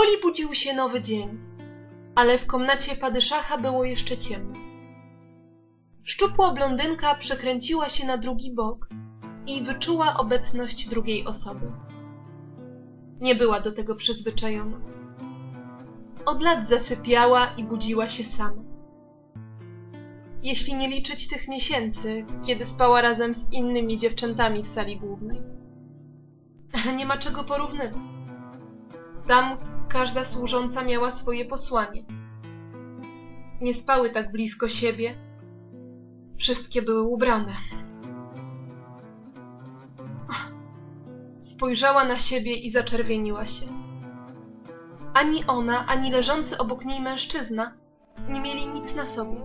Powoli budził się nowy dzień, ale w komnacie Padyszacha było jeszcze ciemno. Szczupła blondynka przekręciła się na drugi bok i wyczuła obecność drugiej osoby. Nie była do tego przyzwyczajona. Od lat zasypiała i budziła się sama. Jeśli nie liczyć tych miesięcy, kiedy spała razem z innymi dziewczętami w sali głównej. Nie ma czego porównywać. Tam każda służąca miała swoje posłanie. Nie spały tak blisko siebie. Wszystkie były ubrane. Spojrzała na siebie i zaczerwieniła się. Ani ona, ani leżący obok niej mężczyzna nie mieli nic na sobie.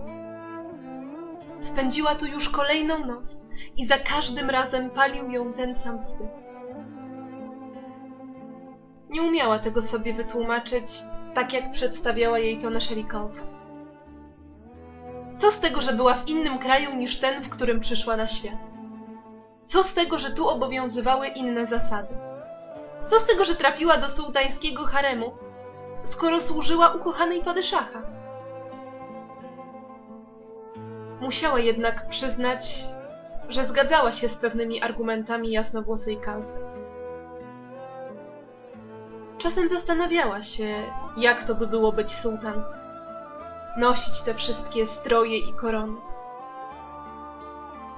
Spędziła tu już kolejną noc i za każdym razem palił ją ten sam wstyd. Nie umiała tego sobie wytłumaczyć, tak jak przedstawiała jej to na Sherikow. Co z tego, że była w innym kraju niż ten, w którym przyszła na świat? Co z tego, że tu obowiązywały inne zasady? Co z tego, że trafiła do sułtańskiego haremu, skoro służyła ukochanej padyszacha? Musiała jednak przyznać, że zgadzała się z pewnymi argumentami jasnowłosej kalwy. Czasem zastanawiała się, jak to by było być sułtan. Nosić te wszystkie stroje i korony.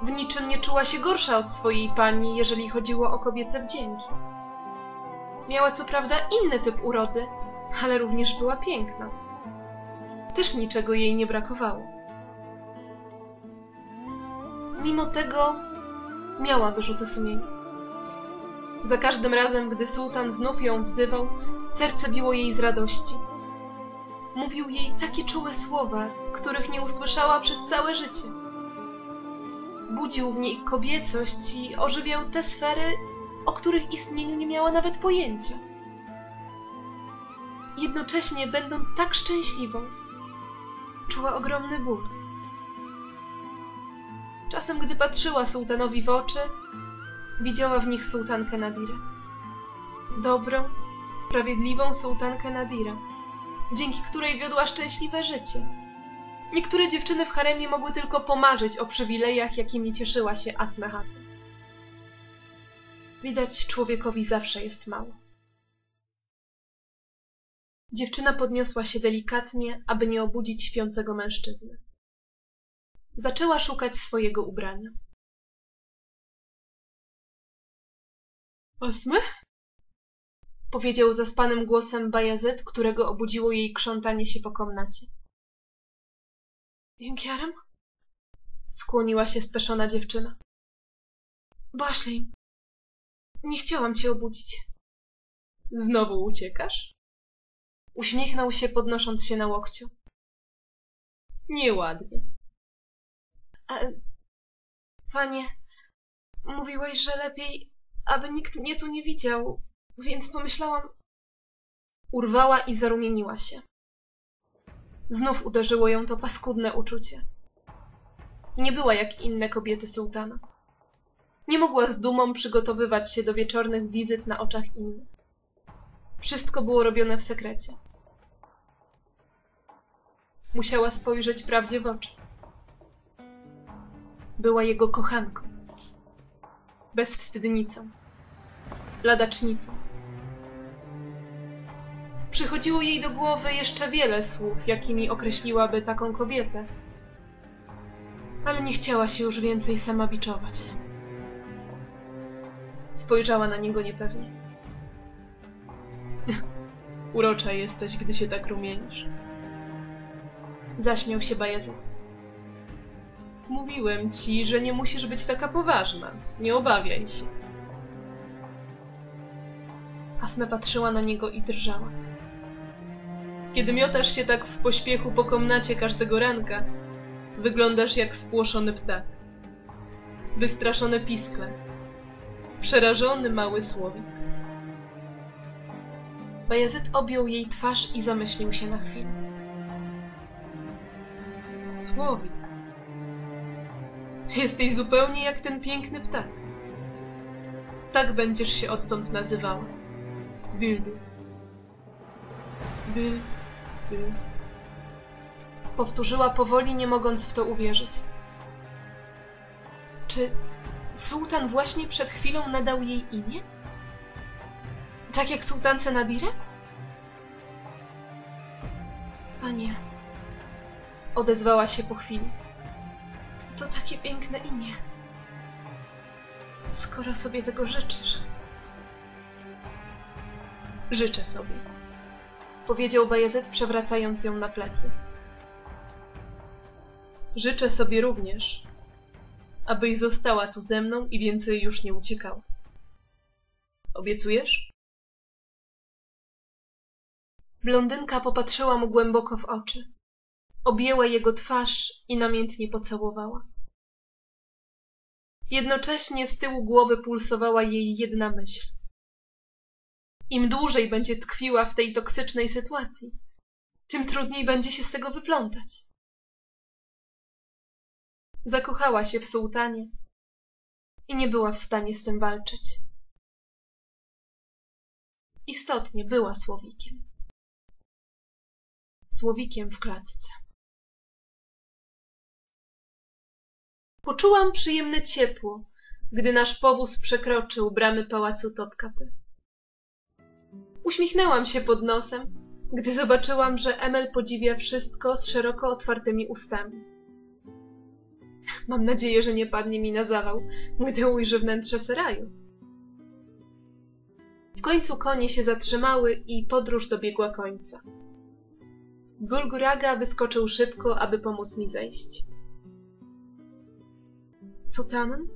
W niczym nie czuła się gorsza od swojej pani, jeżeli chodziło o kobiece wdzięki. Miała co prawda inny typ urody, ale również była piękna. Też niczego jej nie brakowało. Mimo tego miała wyrzuty sumienia. Za każdym razem, gdy sułtan znów ją wzywał, serce biło jej z radości. Mówił jej takie czułe słowa, których nie usłyszała przez całe życie. Budził w niej kobiecość i ożywiał te sfery, o których istnieniu nie miała nawet pojęcia. Jednocześnie, będąc tak szczęśliwą, czuła ogromny ból. Czasem, gdy patrzyła sułtanowi w oczy, widziała w nich sułtankę Nadirę. Dobrą, sprawiedliwą sułtankę Nadira, dzięki której wiodła szczęśliwe życie. Niektóre dziewczyny w haremie mogły tylko pomarzyć o przywilejach, jakimi cieszyła się Asmehaty. Widać, człowiekowi zawsze jest mało. Dziewczyna podniosła się delikatnie, aby nie obudzić śpiącego mężczyznę. Zaczęła szukać swojego ubrania. Osmy? Powiedział zaspanym głosem Bajazet, którego obudziło jej krzątanie się po komnacie. Jękiarem? Skłoniła się speszona dziewczyna. Baszlim, nie chciałam cię obudzić. Znowu uciekasz? Uśmiechnął się, podnosząc się na łokciu. Nieładnie. A, panie, mówiłeś, że lepiej, aby nikt mnie tu nie widział, więc pomyślałam... Urwała i zarumieniła się. Znów uderzyło ją to paskudne uczucie. Nie była jak inne kobiety sułtana. Nie mogła z dumą przygotowywać się do wieczornych wizyt na oczach innych. Wszystko było robione w sekrecie. Musiała spojrzeć prawdzie w oczy. Była jego kochanką. Bezwstydnicą. Ladacznicą. Przychodziło jej do głowy jeszcze wiele słów, jakimi określiłaby taką kobietę. Ale nie chciała się już więcej sama biczować. Spojrzała na niego niepewnie. Urocza jesteś, gdy się tak rumienisz. Zaśmiał się Bajazet. Mówiłem ci, że nie musisz być taka poważna. Nie obawiaj się. Asme patrzyła na niego i drżała. Kiedy miotasz się tak w pośpiechu po komnacie każdego ranka, wyglądasz jak spłoszony ptak. Wystraszone piskle. Przerażony mały słowik. Bajazet objął jej twarz i zamyślił się na chwilę. Słowik. Jesteś zupełnie jak ten piękny ptak. Tak będziesz się odtąd nazywała. Bülbül. By, by. Powtórzyła powoli, nie mogąc w to uwierzyć. Czy sułtan właśnie przed chwilą nadał jej imię? Tak jak sułtance Nadire? Panie, odezwała się po chwili. To takie piękne imię. Skoro sobie tego życzysz. Życzę sobie, powiedział Bajazet, przewracając ją na plecy. Życzę sobie również, abyś została tu ze mną i więcej już nie uciekała. Obiecujesz? Blondynka popatrzyła mu głęboko w oczy. Objęła jego twarz i namiętnie pocałowała. Jednocześnie z tyłu głowy pulsowała jej jedna myśl. Im dłużej będzie tkwiła w tej toksycznej sytuacji, tym trudniej będzie się z tego wyplątać. Zakochała się w sułtanie i nie była w stanie z tym walczyć. Istotnie była słowikiem. Słowikiem w klatce. Poczułam przyjemne ciepło, gdy nasz powóz przekroczył bramy pałacu Topkapy. Uśmiechnęłam się pod nosem, gdy zobaczyłam, że Emel podziwia wszystko z szeroko otwartymi ustami. Mam nadzieję, że nie padnie mi na zawał, gdy ujrzy wnętrze seraju. W końcu konie się zatrzymały i podróż dobiegła końca. Gulguraga wyskoczył szybko, aby pomóc mi zejść. Sutanem?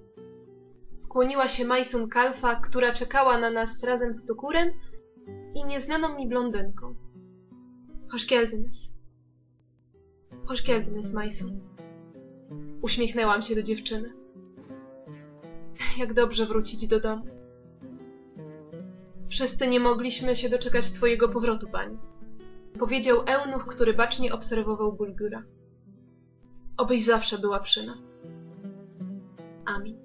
Skłoniła się Majsun Kalfa, która czekała na nas razem z Tukurem i nieznaną mi blondynką. Hoş geldiniz. Hoş geldiniz, Majsun. Uśmiechnęłam się do dziewczyny. Jak dobrze wrócić do domu. Wszyscy nie mogliśmy się doczekać twojego powrotu, pani. Powiedział eunuch, który bacznie obserwował Bulgura. Obyś zawsze była przy nas. Amin.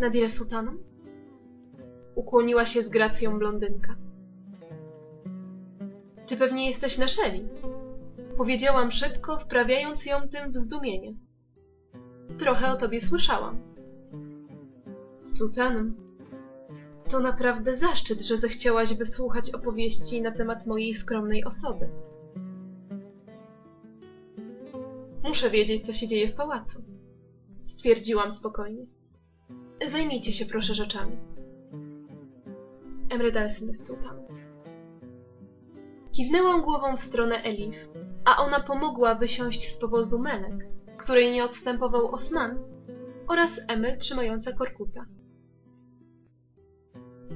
Nadire Sutanom? Ukłoniła się z gracją blondynka. Ty pewnie jesteś na szeli. Powiedziałam szybko, wprawiając ją tym w zdumienie. Trochę o tobie słyszałam. Sutanem. To naprawdę zaszczyt, że zechciałaś wysłuchać opowieści na temat mojej skromnej osoby. Muszę wiedzieć, co się dzieje w pałacu. Stwierdziłam spokojnie. Zajmijcie się proszę rzeczami. Emredalsyn jest sultan. Kiwnęłam głową w stronę Elif, a ona pomogła wysiąść z powozu Melek, której nie odstępował Osman oraz Emel trzymająca Korkuta.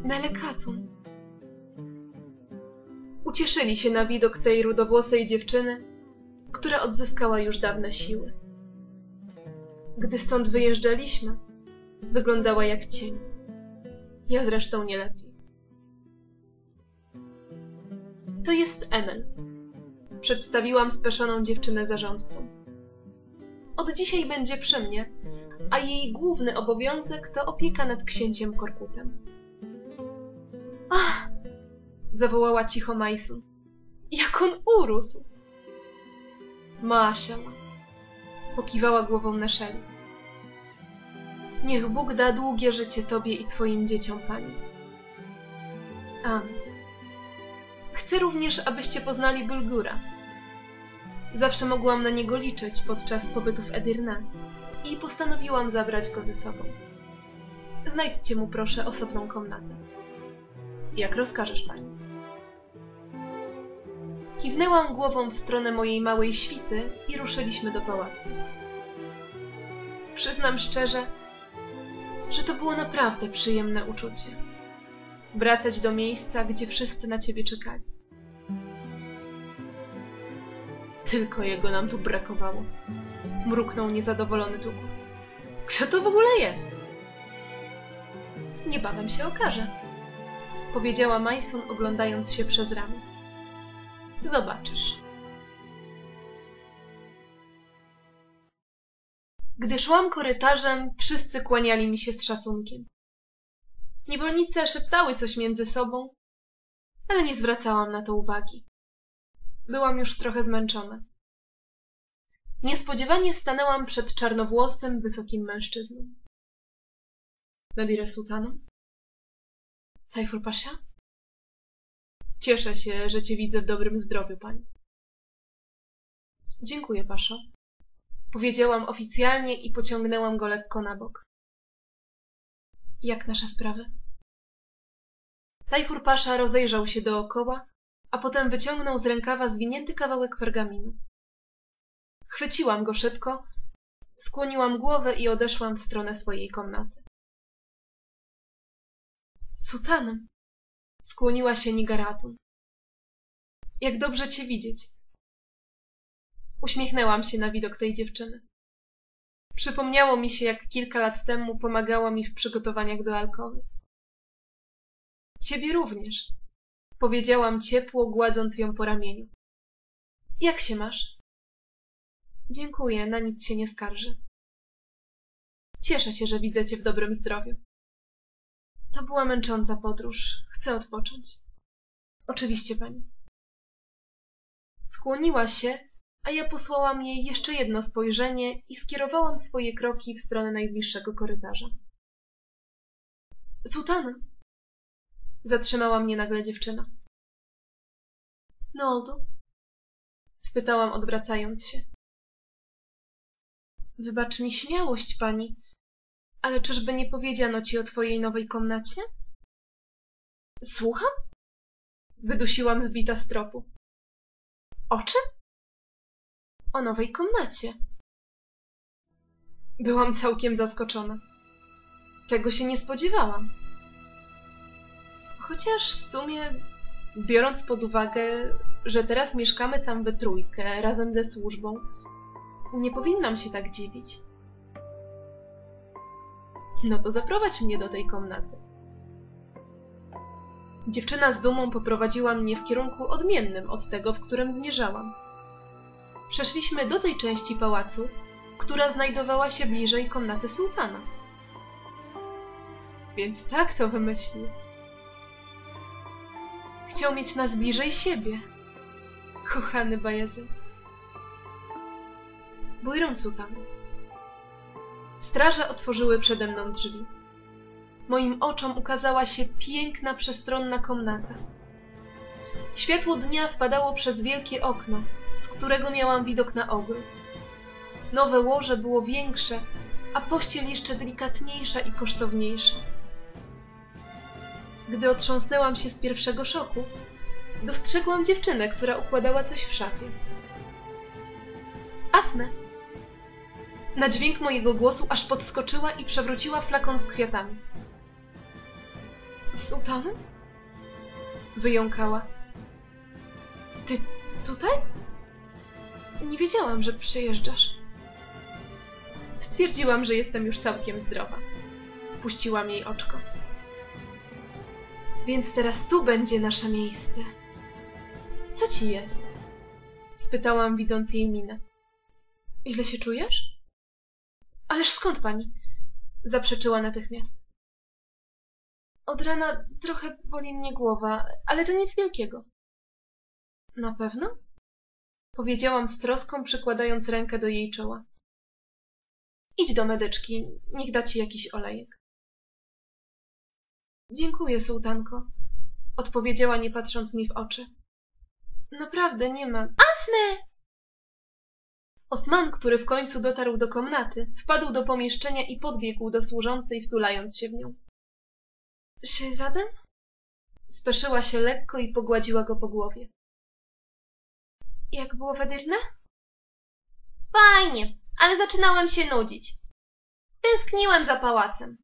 Melek Hatun. Ucieszyli się na widok tej rudowłosej dziewczyny, która odzyskała już dawne siły. Gdy stąd wyjeżdżaliśmy, wyglądała jak cień. Ja zresztą nie lepiej. To jest Emel. Przedstawiłam speszoną dziewczynę zarządcą. Od dzisiaj będzie przy mnie, a jej główny obowiązek to opieka nad księciem Korkutem. Ach! zawołała cicho Majsun. Jak on urósł! Masiała. Pokiwała głową na szeli. Niech Bóg da długie życie Tobie i Twoim dzieciom, Pani. Amen. Chcę również, abyście poznali Bulgura. Zawsze mogłam na niego liczyć podczas pobytu w Edirne i postanowiłam zabrać go ze sobą. Znajdźcie mu proszę osobną komnatę. Jak rozkażesz, Pani. Kiwnęłam głową w stronę mojej małej świty i ruszyliśmy do pałacu. Przyznam szczerze, że to było naprawdę przyjemne uczucie. Wracać do miejsca, gdzie wszyscy na ciebie czekali. Tylko jego nam tu brakowało. Mruknął niezadowolony Tukur. Kto to w ogóle jest? Niebawem się okaże. Powiedziała Majsun, oglądając się przez ramię. Zobaczysz. Gdy szłam korytarzem, wszyscy kłaniali mi się z szacunkiem. Niewolnice szeptały coś między sobą, ale nie zwracałam na to uwagi. Byłam już trochę zmęczona. Niespodziewanie stanęłam przed czarnowłosym, wysokim mężczyzną. Nabire Sultanu? Tajfur Pasza? Cieszę się, że cię widzę w dobrym zdrowiu, pani. Dziękuję, Paszo. Powiedziałam oficjalnie i pociągnęłam go lekko na bok. Jak nasze sprawy? Tajfur Pasza rozejrzał się dookoła, a potem wyciągnął z rękawa zwinięty kawałek pergaminu. Chwyciłam go szybko, skłoniłam głowę i odeszłam w stronę swojej komnaty. Sutanem! Skłoniła się Nigaratun. Jak dobrze cię widzieć. Uśmiechnęłam się na widok tej dziewczyny. Przypomniało mi się, jak kilka lat temu pomagała mi w przygotowaniach do alkowy. Ciebie również, powiedziałam ciepło, gładząc ją po ramieniu. Jak się masz? Dziękuję, na nic się nie skarży. Cieszę się, że widzę cię w dobrym zdrowiu. To była męcząca podróż. Chcę odpocząć. Oczywiście, pani. Skłoniła się, a ja posłałam jej jeszcze jedno spojrzenie i skierowałam swoje kroki w stronę najbliższego korytarza. Sultana! Zatrzymała mnie nagle dziewczyna. Noldu? spytałam odwracając się. Wybacz mi śmiałość, pani, ale czyżby nie powiedziano ci o twojej nowej komnacie? Słucham? Wydusiłam zbita z tropu. O czym? O nowej komnacie. Byłam całkiem zaskoczona. Tego się nie spodziewałam. Chociaż w sumie, biorąc pod uwagę, że teraz mieszkamy tam we trójkę razem ze służbą, nie powinnam się tak dziwić. No to zaprowadź mnie do tej komnaty. Dziewczyna z dumą poprowadziła mnie w kierunku odmiennym od tego, w którym zmierzałam. Przeszliśmy do tej części pałacu, która znajdowała się bliżej komnaty sułtana. Więc tak to wymyślił. Chciał mieć nas bliżej siebie. Kochany Bajezy. Bujrom Sultan. Straże otworzyły przede mną drzwi. Moim oczom ukazała się piękna, przestronna komnata. Światło dnia wpadało przez wielkie okno, z którego miałam widok na ogród. Nowe łoże było większe, a pościel jeszcze delikatniejsza i kosztowniejsza. Gdy otrząsnęłam się z pierwszego szoku, dostrzegłam dziewczynę, która układała coś w szafie. Asmę! Na dźwięk mojego głosu aż podskoczyła i przewróciła flakon z kwiatami. Sultanu? Wyjąkała. Ty tutaj? Nie wiedziałam, że przyjeżdżasz. Stwierdziłam, że jestem już całkiem zdrowa. Puściłam jej oczko. Więc teraz tu będzie nasze miejsce. Co ci jest? Spytałam, widząc jej minę. Źle się czujesz? Ależ skąd pani? Zaprzeczyła natychmiast. Od rana trochę boli mnie głowa, ale to nic wielkiego. Na pewno? Powiedziałam z troską, przykładając rękę do jej czoła. Idź do medyczki, niech da ci jakiś olejek. Dziękuję, sułtanko, odpowiedziała nie patrząc mi w oczy. Naprawdę nie ma. Asmy! Osman, który w końcu dotarł do komnaty, wpadł do pomieszczenia i podbiegł do służącej, wtulając się w nią. Szehzadem? Speszyła się lekko i pogładziła go po głowie. Jak było w? Fajnie, ale zaczynałem się nudzić. Tęskniłem za pałacem.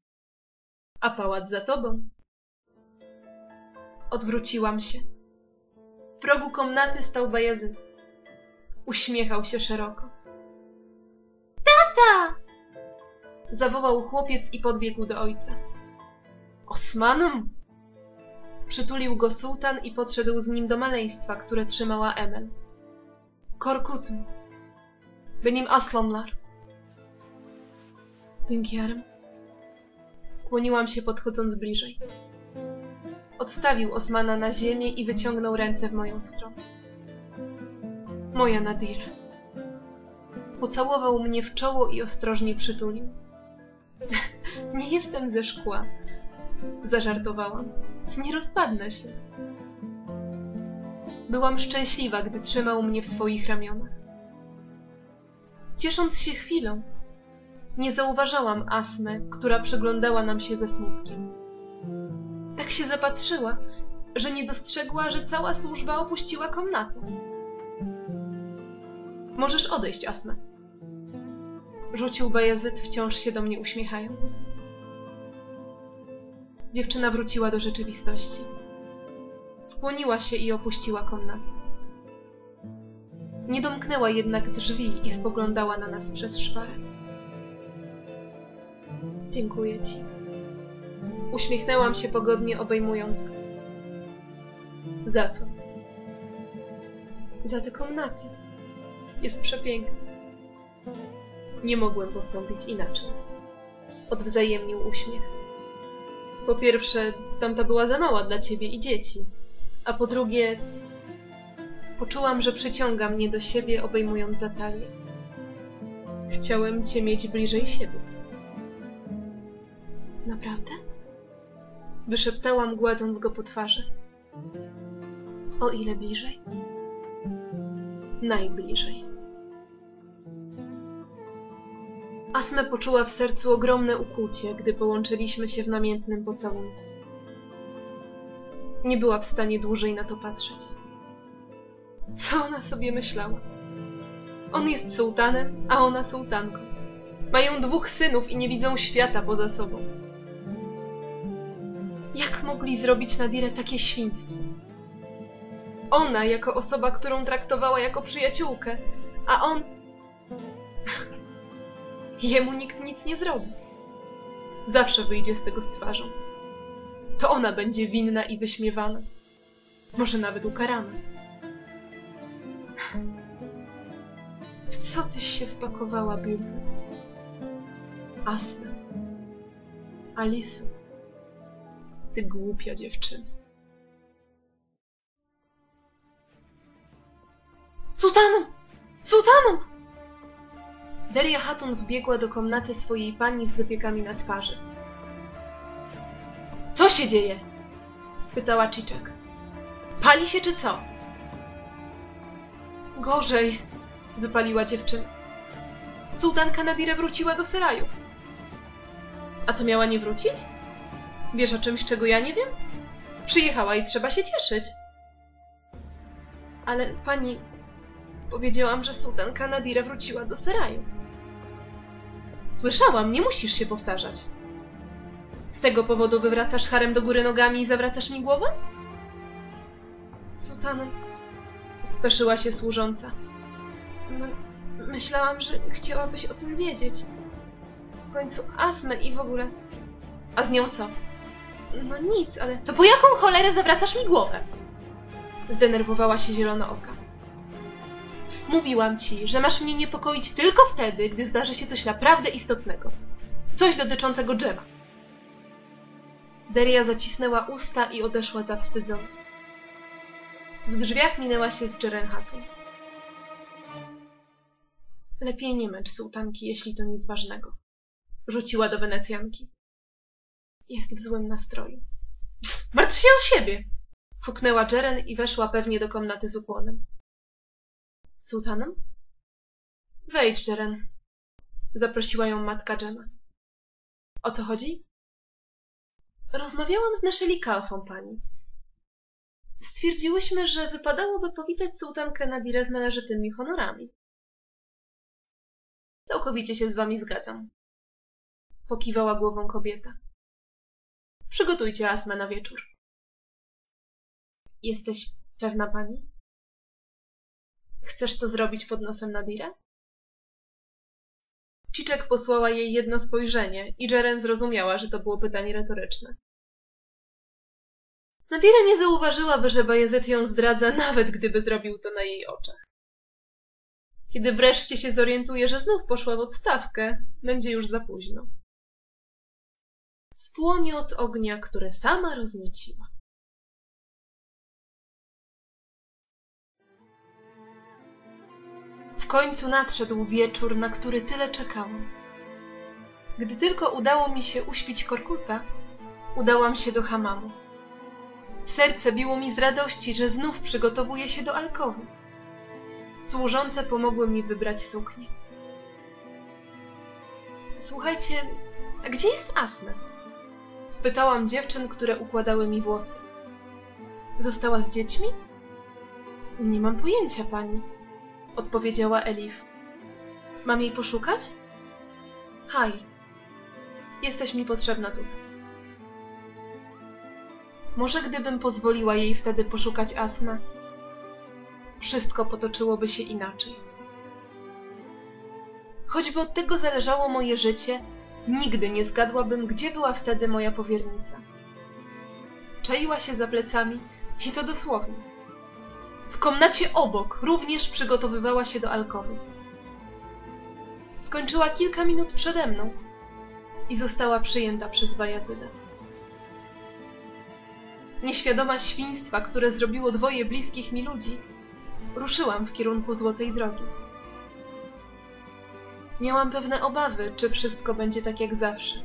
A pałac za tobą. Odwróciłam się. W progu komnaty stał Bajazyd. Uśmiechał się szeroko. Tata! Zawołał chłopiec i podbiegł do ojca. Osmanem? Przytulił go sułtan i podszedł z nim do maleństwa, które trzymała Emel. Korkutun. Benim aslanlar. Hünkârım. Skłoniłam się podchodząc bliżej. odstawił Osmana na ziemię i wyciągnął ręce w moją stronę. Moja Nadira. Pocałował mnie w czoło i ostrożnie przytulił. Nie jestem ze szkła. Zażartowałam. Nie rozpadnę się. Byłam szczęśliwa, gdy trzymał mnie w swoich ramionach. Ciesząc się chwilą, nie zauważałam Asmę, która przyglądała nam się ze smutkiem. Tak się zapatrzyła, że nie dostrzegła, że cała służba opuściła komnatę. Możesz odejść, Asmę. Rzucił Bajazyt, wciąż się do mnie uśmiechając. Dziewczyna wróciła do rzeczywistości. Skłoniła się i opuściła komnatę. Nie domknęła jednak drzwi i spoglądała na nas przez szparę. Dziękuję ci. Uśmiechnęłam się pogodnie, obejmując go. Za co? Za tę komnatę. Jest przepiękna. Nie mogłem postąpić inaczej. Odwzajemnił uśmiech. Po pierwsze, tamta była za mała dla ciebie i dzieci. A po drugie, poczułam, że przyciąga mnie do siebie, obejmując za talię. Chciałem cię mieć bliżej siebie. Naprawdę? Wyszeptałam, gładząc go po twarzy. O ile bliżej? Najbliżej. Asmę poczuła w sercu ogromne ukłucie, gdy połączyliśmy się w namiętnym pocałunku. Nie była w stanie dłużej na to patrzeć. Co ona sobie myślała? On jest sułtanem, a ona sułtanką. Mają dwóch synów i nie widzą świata poza sobą. Jak mogli zrobić Nadirę takie świństwo? Ona jako osoba, którą traktowała jako przyjaciółkę, a on... Jemu nikt nic nie zrobi. Zawsze wyjdzie z tego z twarzą. To ona będzie winna i wyśmiewana. Może nawet ukarana. W co tyś się wpakowała, Bill? Asna. Alisu. Ty głupia dziewczyna. Sultanom! Sultanom! Deria Hatun wbiegła do komnaty swojej pani z wypiekami na twarzy. Co się dzieje? spytała Chiczek. Pali się czy co? Gorzej, wypaliła dziewczyna. Sułtanka Nadira wróciła do Seraju. A to miała nie wrócić? Wiesz o czymś, czego ja nie wiem? Przyjechała i trzeba się cieszyć. Ale pani... Powiedziałam, że sułtanka Nadira wróciła do Seraju. Słyszałam, nie musisz się powtarzać. Z tego powodu wywracasz harem do góry nogami i zawracasz mi głowę? Sultanem... Speszyła się służąca. No, myślałam, że chciałabyś o tym wiedzieć. W końcu astmę i w ogóle... A z nią co? No nic, ale... To po jaką cholerę zawracasz mi głowę? Zdenerwowała się zielona oka. Mówiłam ci, że masz mnie niepokoić tylko wtedy, gdy zdarzy się coś naprawdę istotnego. Coś dotyczącego Dżema. Deria zacisnęła usta i odeszła zawstydzona. W drzwiach minęła się z Dżerenhatą. Lepiej nie męcz sułtanki, jeśli to nic ważnego. Rzuciła do Wenecjanki. Jest w złym nastroju. Psst, martw się o siebie! Fuknęła Dżeren i weszła pewnie do komnaty z ukłonem. Sułtanem? Wejdź, Dżeren. Zaprosiła ją matka Dżema. O co chodzi? Rozmawiałam z Neszeli Kalfą, pani. Stwierdziłyśmy, że wypadałoby powitać sułtankę Nadirę z należytymi honorami. Całkowicie się z wami zgadzam. Pokiwała głową kobieta. Przygotujcie asmę na wieczór. Jesteś pewna pani? Chcesz to zrobić pod nosem Nadira? Ciczek posłała jej jedno spojrzenie i Jeren zrozumiała, że to było pytanie retoryczne. Nadira nie zauważyłaby, że Bajezet ją zdradza, nawet gdyby zrobił to na jej oczach. Kiedy wreszcie się zorientuje, że znów poszła w odstawkę, będzie już za późno. Spłonie od ognia, które sama roznieciła. W końcu nadszedł wieczór, na który tyle czekałam. Gdy tylko udało mi się uśpić Korkuta, udałam się do hamamu. Serce biło mi z radości, że znów przygotowuję się do alkowy. Służące pomogły mi wybrać suknię. Słuchajcie, a gdzie jest Asna? Spytałam dziewczyn, które układały mi włosy. Została z dziećmi? Nie mam pojęcia, pani, odpowiedziała Elif. Mam jej poszukać? Haj, jesteś mi potrzebna tutaj. Może gdybym pozwoliła jej wtedy poszukać Asma, wszystko potoczyłoby się inaczej. Choćby od tego zależało moje życie, nigdy nie zgadłabym, gdzie była wtedy moja powiernica. Czaiła się za plecami i to dosłownie. W komnacie obok również przygotowywała się do alkowy. Skończyła kilka minut przede mną i została przyjęta przez Bajazydę. Nieświadoma świństwa, które zrobiło dwoje bliskich mi ludzi, ruszyłam w kierunku Złotej Drogi. Miałam pewne obawy, czy wszystko będzie tak jak zawsze.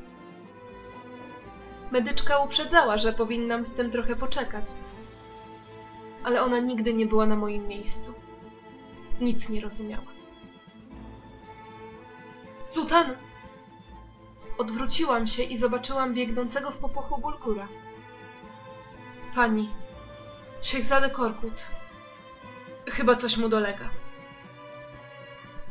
Medyczka uprzedzała, że powinnam z tym trochę poczekać. Ale ona nigdy nie była na moim miejscu. Nic nie rozumiała. Sultan! Odwróciłam się i zobaczyłam biegnącego w popłochu Bulgura. Pani, Szechzade Korkut. Chyba coś mu dolega.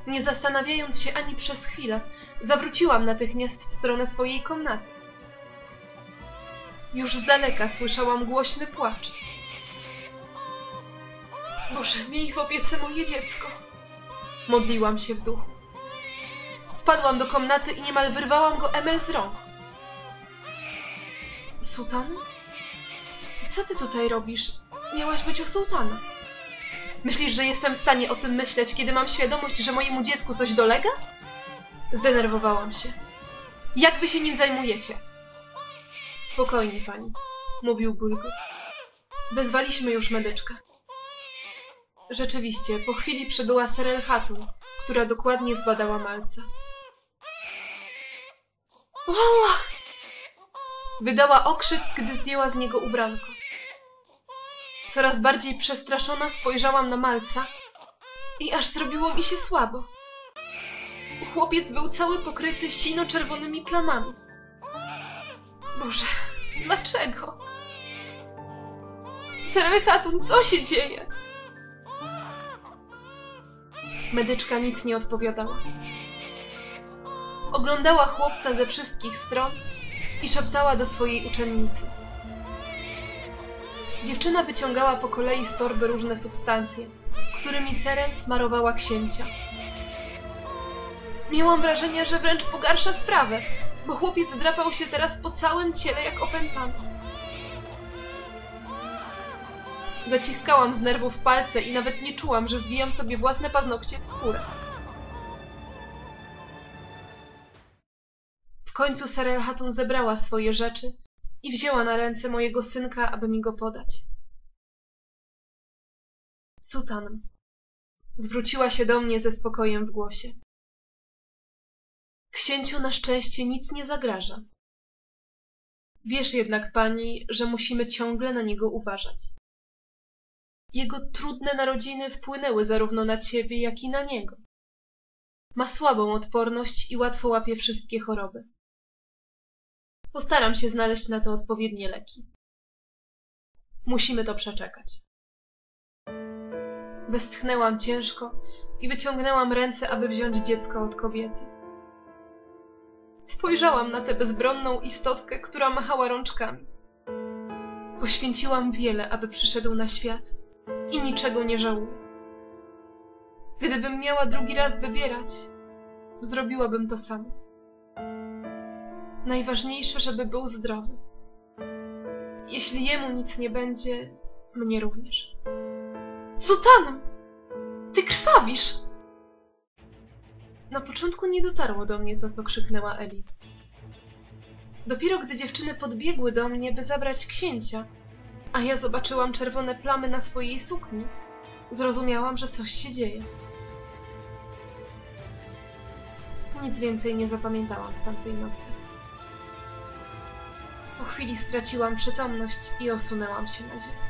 Nie zastanawiając się ani przez chwilę, zawróciłam natychmiast w stronę swojej komnaty. Już z daleka słyszałam głośny płacz. Boże, miej w opiece moje dziecko. Modliłam się w duchu. Wpadłam do komnaty i niemal wyrwałam go Emel z rąk. Sultan? Co ty tutaj robisz? Miałaś być u sułtana. Myślisz, że jestem w stanie o tym myśleć, kiedy mam świadomość, że mojemu dziecku coś dolega? Zdenerwowałam się. Jak wy się nim zajmujecie? Spokojnie, pani, mówił Bulgur. Wezwaliśmy już medyczkę. Rzeczywiście, po chwili przybyła Serel Hatun, która dokładnie zbadała malca. Wallah! Wydała okrzyk, gdy zdjęła z niego ubranko. Coraz bardziej przestraszona spojrzałam na malca i aż zrobiło mi się słabo. Chłopiec był cały pokryty sino-czerwonymi plamami. Boże, dlaczego? Serwekatun, co się dzieje? Medyczka nic nie odpowiadała. Oglądała chłopca ze wszystkich stron i szeptała do swojej uczennicy. Dziewczyna wyciągała po kolei z torby różne substancje, którymi Seren smarowała księcia. Miałam wrażenie, że wręcz pogarsza sprawę, bo chłopiec drapał się teraz po całym ciele jak opętany. Zaciskałam z nerwów palce i nawet nie czułam, że wbijam sobie własne paznokcie w skórę. W końcu Serel Hatun zebrała swoje rzeczy i wzięła na ręce mojego synka, aby mi go podać. Sutan zwróciła się do mnie ze spokojem w głosie. Księciu na szczęście nic nie zagraża. Wiesz jednak, pani, że musimy ciągle na niego uważać. Jego trudne narodziny wpłynęły zarówno na ciebie, jak i na niego. Ma słabą odporność i łatwo łapie wszystkie choroby. Postaram się znaleźć na to odpowiednie leki. Musimy to przeczekać. Westchnęłam ciężko i wyciągnęłam ręce, aby wziąć dziecko od kobiety. Spojrzałam na tę bezbronną istotkę, która machała rączkami. Poświęciłam wiele, aby przyszedł na świat i niczego nie żałuję. Gdybym miała drugi raz wybierać, zrobiłabym to samo. Najważniejsze, żeby był zdrowy. Jeśli jemu nic nie będzie, mnie również. Sutanem! Ty krwawisz! Na początku nie dotarło do mnie to, co krzyknęła Eli. Dopiero gdy dziewczyny podbiegły do mnie, by zabrać księcia, a ja zobaczyłam czerwone plamy na swojej sukni. Zrozumiałam, że coś się dzieje. Nic więcej nie zapamiętałam z tamtej nocy. Po chwili straciłam przytomność i osunęłam się na ziemię.